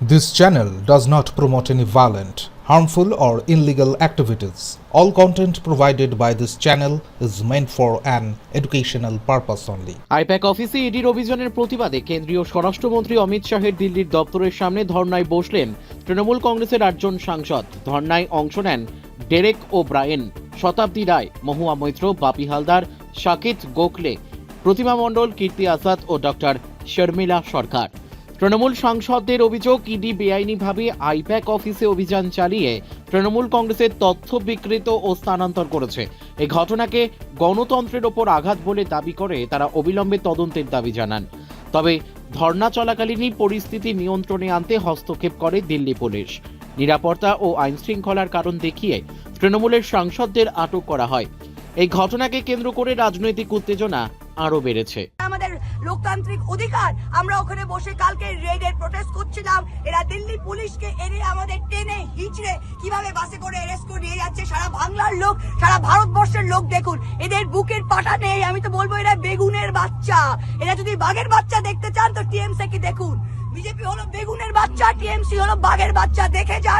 This channel does not promote any violent, harmful, or illegal activities. All content provided by this channel is meant for an educational purpose only. I-PAC অফিসে ইডির অভিযানের প্রতিবাদে কেন্দ্রীয় স্বরাষ্ট্রমন্ত্রী অমিত শাহের দিল্লির দপ্তরের সামনে ধর্নায় বসলেন তৃণমূল কংগ্রেসের আটজন সাংসদ ধর্নায় অংশ নেন Derek O'Brien Shatabdi Roy Mahua Moitra Bapi Haldar Saket Gokhale Pratima Mondal Kirti Azad ও ডক্টর শর্মিলা সরকার তৃণমূল সাংসদদের অভিযোগ, ইডি বেআইনিভাবে আইপ্যাক অফিসে অভিযান চালিয়ে তৃণমূল কংগ্রেসের তথ্য বিকৃত ও স্থানান্তর করেছে। এই ঘটনাকে গণতন্ত্রের ওপর আঘাত বলে দাবি করে তারা অবিলম্বে তদন্তের দাবি জানান। তবে ধর্না চলাকালীনই পরিস্থিতি নিয়ন্ত্রণে আনতে হস্তক্ষেপ করে দিল্লি পুলিশ। নিরাপত্তা ও আইন শৃঙ্খলার কারণ দেখিয়ে তৃণমূলের সাংসদদের আটক করা হয়। এই ঘটনাকে কেন্দ্র করে রাজনৈতিক উত্তেজনা আরও বেড়েছে। আমাদের লোকতান্ত্রিক অধিকার, আমরা ওখানে বসে কালকে রেডের প্রোটেস্ট করছিলাম। এরা দিল্লি পুলিশকে এনে আমাদের টেনে হিচড়ে কীভাবে বাসে করে অ্যারেস্ট করে নিয়ে যাচ্ছে সারা বাংলার লোক, সারা ভারতবর্ষের লোক দেখুন। এদের বুকের পাটা নেই, আমি তো বলব এরা বেগুনের বাচ্চা। এরা যদি বাঘের বাচ্চা দেখতে চান তো টিএমসি কি দেখুন। বিজেপি হলো বেগুনের বাচ্চা টিএমসি হলো বাঘের বাচ্চা, দেখে যান।